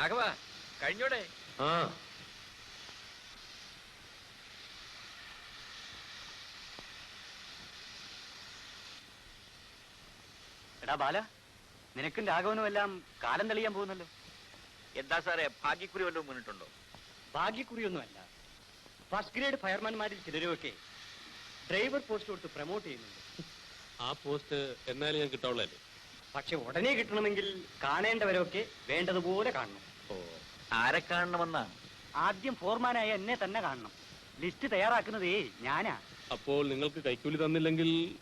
രാഘവ കഴിഞ്ഞോടെ? ആ. എടാ ബാല നിനക്കും രാഘവനും എല്ലാം കാലം തെളിയാൻ പോകുന്നല്ലോ. എന്താ സാറേ ഭാഗ്യക്കുറി വല്ലതും മുന്നിട്ടുണ്ടോ? ഭാഗ്യക്കുറിയൊന്നുമല്ല. ഫസ്റ്റ് ഗ്രേഡ് ഫയർമാൻമാരിൽ ചിലരുമൊക്കെ ഡ്രൈവർ പോസ്റ്റ് കൊടുത്ത് പ്രൊമോട്ട് ചെയ്യുന്നുണ്ട്. ആ പോസ്റ്റ് എന്നാലും ഞാൻ കിട്ടാവുള്ളല്ലേ പക്ഷെ ഉടനെ കിട്ടണമെങ്കിൽ കാണേണ്ടവരൊക്കെ വേണ്ടതുപോലെ കാണണം. ആരെ കാണണമെന്നാ? ആദ്യം ഫോർമാനായ എന്നെ തന്നെ കാണണം. ലിസ്റ്റ് തയ്യാറാക്കുന്നതേ ഞാനാ. അപ്പോൾ നിങ്ങൾക്ക് കൈക്കൂലി തന്നില്ലെങ്കിൽ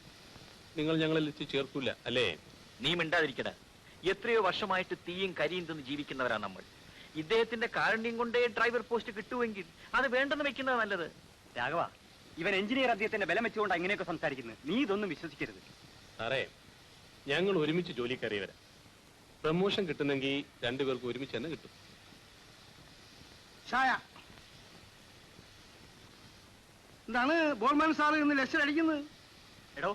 നിങ്ങൾ ഞങ്ങളെ ലിസ്റ്റ് ചേർക്കൂല അല്ലേ? നീ മിണ്ടാതിരിക്കട. എത്രയോ വർഷമായിട്ട് തീയും കരിയും തിന്ന് ജീവിക്കുന്നവരാ നമ്മൾ. ഇദ്ദേഹത്തിന്റെ കാരുണ്യം കൊണ്ടേ ഡ്രൈവർ പോസ്റ്റ് കിട്ടുമെങ്കിൽ അത് വേണ്ടെന്ന് വെക്കുന്നത് നല്ലത്. രാഘവ ഇവൻ എഞ്ചിനീയർ അദ്ദേഹത്തിന്റെ ബലം വെച്ചുകൊണ്ട് അങ്ങനെയൊക്കെ സംസാരിക്കുന്നത്. നീ ഇതൊന്നും വിശ്വസിക്കരുത്. സാറേ ഞങ്ങൾ ഒരുമിച്ച് ജോലി പ്രമോഷൻ കിട്ടുന്നെങ്കിൽ രണ്ടുപേർക്ക് ഒരുമിച്ച് തന്നെ കിട്ടും. ചായ. എന്താണ് ബോൾമാൻ സാറ് ഇന്ന് ലെക്ചർ അടിക്കുന്നത്? എടോ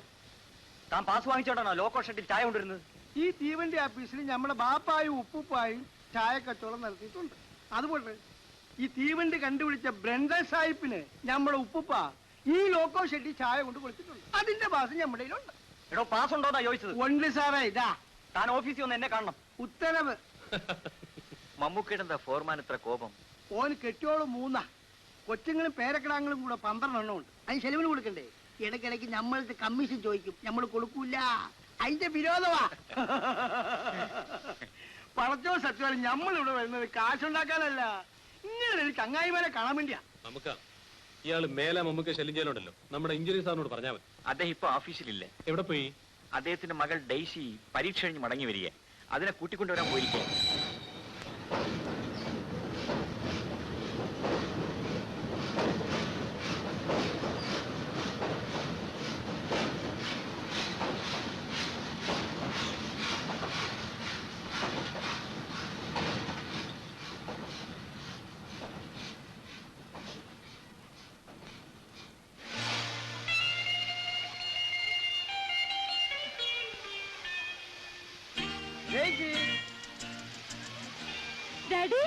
താൻ പാസ് വാങ്ങിച്ചോണ്ടാണോ ലോക്കോ ഷെഡിൽ ചായ കൊണ്ടിരുന്നത് ഈ തീവണ്ടി ഓഫീസിൽ നമ്മുടെ ബാപ്പായും ഉപ്പുപ്പായും ചായ കച്ചവടം നടത്തിയിട്ടുണ്ട്. അതുപോലെ ഈ തീവണ്ടി കണ്ടുപിടിച്ച ബ്രണ്ടൻ സാഹിബിന് നമ്മുടെ ഉപ്പുപ്പ ഈ ലോക്കോ ഷെഡിൽ ചായ കൊണ്ട് കൊടുത്തിട്ടുണ്ട്. അതിന്റെ പാസ് നമ്മുടെ കയ്യിലുണ്ട്. എടോ പാസ് ഉണ്ടോന്നാ ചോദിച്ചത്? ഉണ്ട് സാറേ ഇതാ. താൻ ഓഫീസിൽ ഒന്ന് എന്നെ കാണണം. ഉത്തരവ്. മമ്മൂക്കിയുടെ ഫോർമാൻ ഇത്ര കോപം? ഓൻ കെട്ടിയോളം മൂന്നാ. കൊച്ചുങ്ങളും പേരക്കിടാങ്ങളും കൂടെ പന്ത്രണ്ട് എണ്ണം ഉണ്ട്. അതിന് ചെലവിന് കൊടുക്കണ്ടേ? ഇടയ്ക്കിടയ്ക്ക് നമ്മളത്തെ കമ്മീഷൻ ചോദിക്കും. നമ്മൾ കൊടുക്കൂല. അതിന്റെ വിരോധമാ. പറഞ്ഞോ സത്യം നമ്മൾ ഇവിടെ വരുന്നത് കാശുണ്ടാക്കാനല്ല. ഇങ്ങനെ ഒരു ചങ്ങായിമാരെ കാണാൻ വേണ്ടിയാ. നമുക്ക് ഇയാൾ മേലെ നമുക്ക് ശല്യം ചെയ്യലുണ്ടല്ലോ. നമ്മുടെ ഇഞ്ചുറി സാറിനോട് പറഞ്ഞാൽ മതി. അദ്ദേഹം ഇപ്പൊ ഓഫീസിലില്ല? എവിടെ പോയി? അദ്ദേഹത്തിന്റെ മകൾ ഡെയ്സി പരീക്ഷ കഴിഞ്ഞ് മടങ്ങി വരിക അതിനെ കൂട്ടിക്കൊണ്ടുവരാൻ പോയിരിക്കുക ഡാഡി?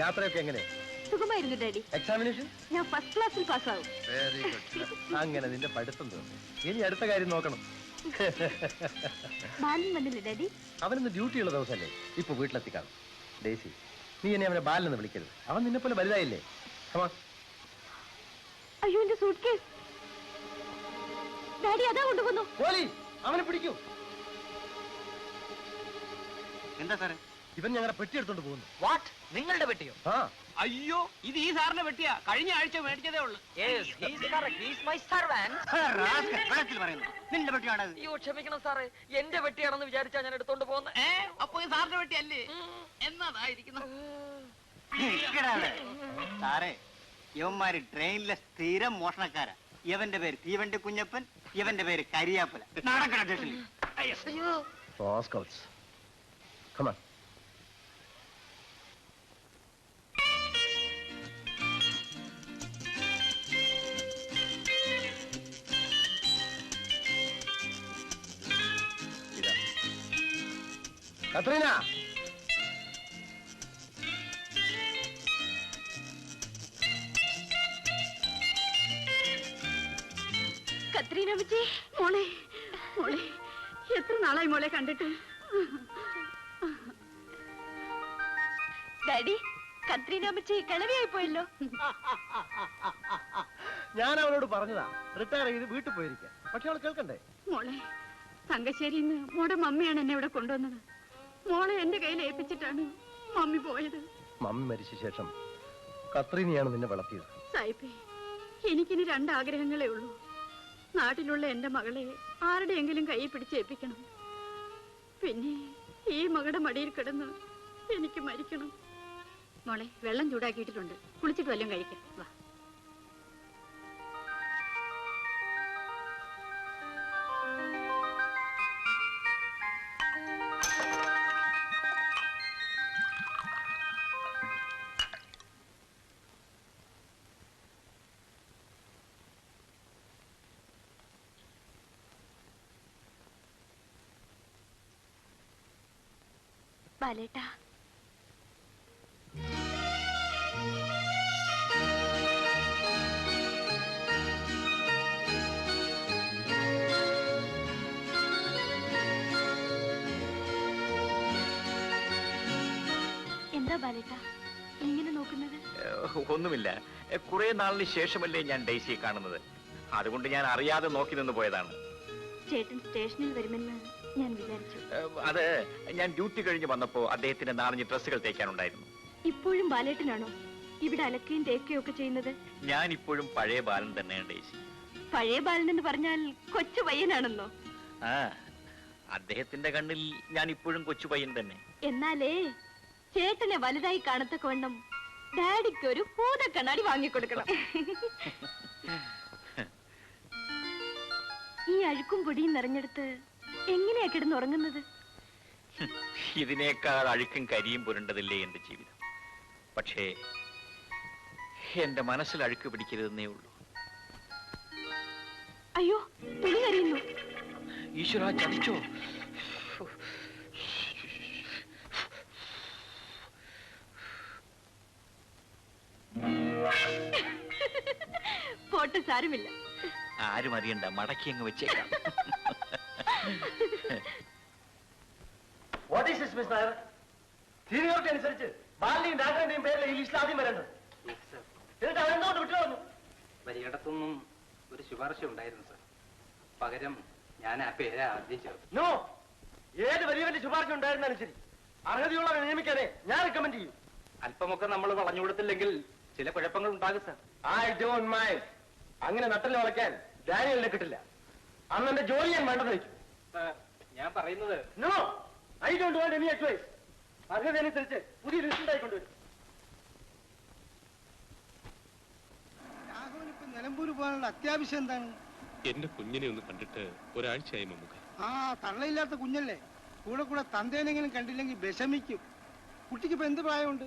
യാത്രയൊക്കെ എങ്ങനെ? സുഖമായിരുന്നു ഡാഡി. എക്സാമിനേഷൻ ഞാൻ ഫസ്റ്റ് ക്ലാസ്സിൽ പാസ്സാവും. വെരി ഗുഡ് അങ്ങനെ നിന്റെ പഠിത്തം തോന്നി ഇനി അടുത്ത കാര്യം നോക്കണം. ബാലൻ വന്നില്ലേ ഡാഡി? അവനൊന്ന് ഡ്യൂട്ടിയുള്ള ദിവസമല്ലേ ഇപ്പൊ വീട്ടിലെത്തിക്കാം. ഡേസി നീ എന്നെ അവനെ ബാലെന്ന് വിളിക്കരുത്. അവൻ നിന്നെ പോലെ വലുതായില്ലേ? On. അയ്യോ എന്റെ സൂട്ട് കേസ് ഡാഡി അതാ കൊണ്ടുപോകുന്നു അവനെ പിടിക്കൂ. എന്താ സാറേ? ഇവൻ ഞങ്ങളുടെ പെട്ടി എടുത്തോണ്ട് പോകുന്നു. വാട്ട് നിങ്ങളുടെ പെട്ടിയോ? ആ. അയ്യോ ഇത് ഈ സാറിന്റെ വെട്ടിയാ കഴിഞ്ഞ ആഴ്ച മേടിച്ചതേ ഉള്ളൂ. നിന്റെ പെട്ടിയാണ് അയ്യോ ക്ഷമിക്കണം സാറേ. എന്റെ വെട്ടിയാണെന്ന് വിചാരിച്ചാ ഞാൻ എടുത്തോണ്ട് പോകുന്നത് ഏ അപ്പൊ ഈ സാറിന്റെ വെട്ടിയല്ലേ എന്നതായിരിക്കുന്നു. സാറേ ഇവന്മാര് ട്രെയിനിലെ സ്ഥിരം മോഷണക്കാരാ. ഇവന്റെ പേര് തീവണ്ടി കുഞ്ഞപ്പൻ ഇവന്റെ പേര് കരിയാപ്പല. നടക്കണം. Come on. കത്രീന. കത്രീന മോളെ മോളെ എത്ര നാളായി മോളെ കണ്ടിട്ട്? കത്രീന അമ്മച്ചി കിളവിയായി പോയല്ലോ. ഞാൻ അവളോട് പറഞ്ഞതാ റിട്ടയർ ചെയ്ത് വീട്ടിൽ പോയിരിക്കാം പക്ഷെ അവൾ കേൾക്കണ്ടേ? മോളെ തങ്കശ്ശേരിന്ന് മോടെ മമ്മിയാണ് എന്നെ ഇവിടെ കൊണ്ടുവന്നത്. മോളെ എന്റെ കയ്യിൽ ഏൽപ്പിച്ചിട്ടാണ് മമ്മി പോയത്. മമ്മി മരിച്ച ശേഷം കത്രീനയാണ് നിന്നെ വളർത്തിയത്. സായിപ്പേ എനിക്കിനി രണ്ടാഗ്രഹങ്ങളേ ഉള്ളൂ. നാട്ടിലുള്ള എന്റെ മകളെ ആരുടെയെങ്കിലും പിടിച്ച് പിടിച്ചേൽപ്പിക്കണം പിന്നെ ഈ മകളുടെ മടിയിൽ കിടന്ന് എനിക്ക് മരിക്കണം. മോളെ വെള്ളം ചൂടാക്കിയിട്ടുണ്ട് കുളിച്ചിട്ട് വല്ലതും കഴിക്കാം. വാ. ബാലേട്ടാ. എന്താ ബാലേട്ടാ? ഇങ്ങനെ നോക്കുന്നത്? ഒന്നുമില്ല. കുറെ നാളിന് ശേഷമല്ലേ ഞാൻ ഡെയ്സിയെ കാണുന്നത്. അതുകൊണ്ട് ഞാൻ അറിയാതെ നോക്കി നിന്ന് പോയതാണ്. ചേട്ടൻ സ്റ്റേഷനിൽ വരുമെന്ന് ഞാൻ വിചാരിച്ചു. അത് ഞാൻ ഡ്യൂട്ടി കഴിഞ്ഞ് വന്നപ്പോ അദ്ദേഹത്തിന്റെ നാലഞ്ച് ഡ്രസ്സുകൾ തേക്കാനുണ്ടായിരുന്നു. ഇപ്പോഴും ബാലേട്ടനാണോ? ഇവിടെ അലക്കുകയും തേക്കുകയും ഒക്കെ ചെയ്യുന്നത്? ഞാൻ ഇപ്പോഴും പഴയ ബാലൻ തന്നെയാണ് ഡെയ്സി. പഴയ ബാലൻ എന്ന് പറഞ്ഞാൽ കൊച്ചു പയ്യനാണെന്നോ? ആ അദ്ദേഹത്തിന്റെ കണ്ണിൽ ഞാൻ ഇപ്പോഴും കൊച്ചു പയ്യൻ തന്നെ. എന്നാലേ ചേട്ടനെ വലുതായി കാണത്തക്കവണ്ണം ഡാഡിക്ക് ഒരു പൂത കണ്ണാടി വാങ്ങിക്കൊടുക്കണം. ഈ അഴുക്കും പൊടിയും നിറഞ്ഞെടുത്ത് എങ്ങനെയാ കിടന്നുറങ്ങുന്നത്? ഇതിനേക്കാൾ അഴുക്കും കരിയും പുരണ്ടതില്ലേ എന്റെ ജീവിതം? പക്ഷേ എന്റെ മനസ്സിൽ അഴുക്ക് പിടിക്കരുതെന്നേ ഉള്ളൂ. അയ്യോ തുണി കരിയുന്നു ഈശ്വര ചതിച്ചോ? പോട്ട് സാരമില്ല. ആരും അറിയണ്ട മടക്കി അങ്ങ് വെച്ചേക്കാം. What is this miss Nair seniority അനുസരിച്ച് ബാലിന്റെയും ഡാക്ടറിന്റെയും പേരിൽ ഈ ലിസ്റ്റിൽ ആദ്യം വരേണ്ടത്. എന്നിട്ട് അവരെന്തുകൊണ്ട് വിട്ടു കളഞ്ഞു? വരികടത്തൊന്നും ഒരു ശുപാർശ ഉണ്ടായിരുന്നു സർ പകരം ഞാൻ ആ പേര് ആദ്യം ചേർത്തു. നോ ഏത് വലിയവന്റെ ശുപാർശ ഉണ്ടായിരുന്നാലും ശരി. അർഹതയുള്ളവരെ നിയമിക്കാനേ ഞാൻ റെക്കമെൻഡ് ചെയ്യും. അല്പമൊക്കെ നമ്മൾ വളഞ്ഞു കൊടുത്തില്ലെങ്കിൽ ചില കുഴപ്പങ്ങൾ ഉണ്ടാകും സർ. ഐ ഡോണ്ട് മൈൻഡ് അങ്ങനെ നട്ടൽ വളയ്ക്കാൻ ഡാനിയലിനെ കിട്ടില്ല. അന്ന് എന്റെ ജോലി ഞാൻ വേണ്ടത് വെച്ചു. ഞാൻ പറയുന്നത് no I don't want any advice അർഹത അനുസരിച്ച് പുതിയ ലിസ്റ്റ് ഉണ്ടായിക്കൊണ്ടുവരും രാഘവനിപ്പോ നിലമ്പൂർ പോകാനുള്ള അത്യാവശ്യം എന്താണ്? എന്റെ കുഞ്ഞിനെ ഒന്ന് കണ്ടിട്ട് ഒരാഴ്ചയായി മമ്മൂക്ക. ആ തള്ളയില്ലാത്ത കുഞ്ഞല്ലേ? കൂടെ കൂടെ തന്തേനെങ്കിലും കണ്ടില്ലെങ്കിൽ വിഷമിക്കും. കുട്ടിക്ക് ഇപ്പൊ എന്ത് പ്രായമുണ്ട്?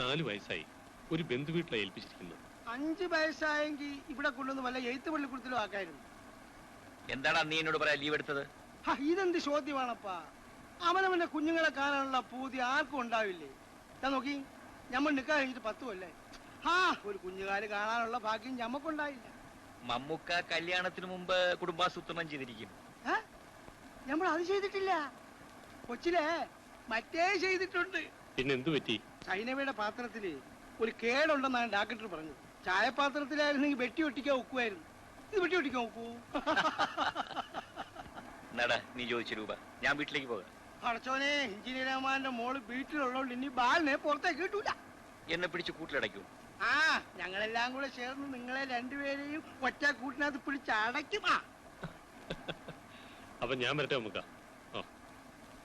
നാല് വയസ്സായി. ഒരു ബന്ധു വീട്ടിലെ അഞ്ചു അഞ്ച് വയസ്സായെങ്കിൽ ഇവിടെ കൊണ്ടുവന്ന് വല്ല എഴുത്ത് പള്ളിക്കൂടത്തിലും ആക്കായിരുന്നു. എന്താടാ നീ എന്നോട് പറയാ ലീവ് എടുത്തത്? ഹ, ഇതെന്ത് ചോദ്യമാണപ്പാ? അവനവന്റെ കുഞ്ഞുങ്ങളെ കാണാനുള്ള പൂതി ആർക്കും ഉണ്ടാവില്ലേ? ഞാൻ നോക്കി ഞമ്മൾ നിൽക്കാൻ കഴിഞ്ഞിട്ട് പത്ത് കൊല്ലേ? ആ ഒരു കുഞ്ഞുകാൽ കാണാനുള്ള ഭാഗ്യം ഞമ്മക്കുണ്ടായില്ല. മമ്മൂക്ക കല്യാണത്തിന് മുമ്പ് കുടുംബാസൂത്രണം ചെയ്തിരിക്കും. ഏ? ഞമ്മൾ അത് ചെയ്തിട്ടില്ല. കൊച്ചിലെ മറ്റേ ചെയ്തിട്ടുണ്ട്. പിന്നെ എന്തു പറ്റി? ചൈനവയുടെ പാത്രത്തിൽ ഒരു കേടുണ്ടെന്നാണ് ഡാക്ടർ പറഞ്ഞത് ചായപാത്രത്തിലായിരുന്നെങ്കിൽ വെട്ടി ഒട്ടിക്കാൻ ഒക്കുമായിരുന്നു ഇത് വെട്ടി ഒട്ടിക്കാൻ ഒക്കൂ? നട നീ ചോദിച്ച രൂപ. ഞാൻ വീട്ടിലേക്ക് പോകാം. അടച്ചോനെ എഞ്ചിനീയർമാരുടെ മോൾ വീട്ടിലുള്ളതുകൊണ്ട് ഇനി ബാലിനെ പുറത്തേക്ക് കിട്ടൂല. എന്നെ പിടിച്ച് കൂട്ടിലടയ്ക്കൂ. ആ ഞങ്ങളെല്ലാം കൂടെ ചേർന്ന് നിങ്ങളെ രണ്ടുപേരെയും ഒറ്റ കൂട്ടിനകത്ത് പിടിച്ച് അടയ്ക്കും. ആ. അപ്പൊ ഞാൻ വരട്ടെ മമ്മൂക്ക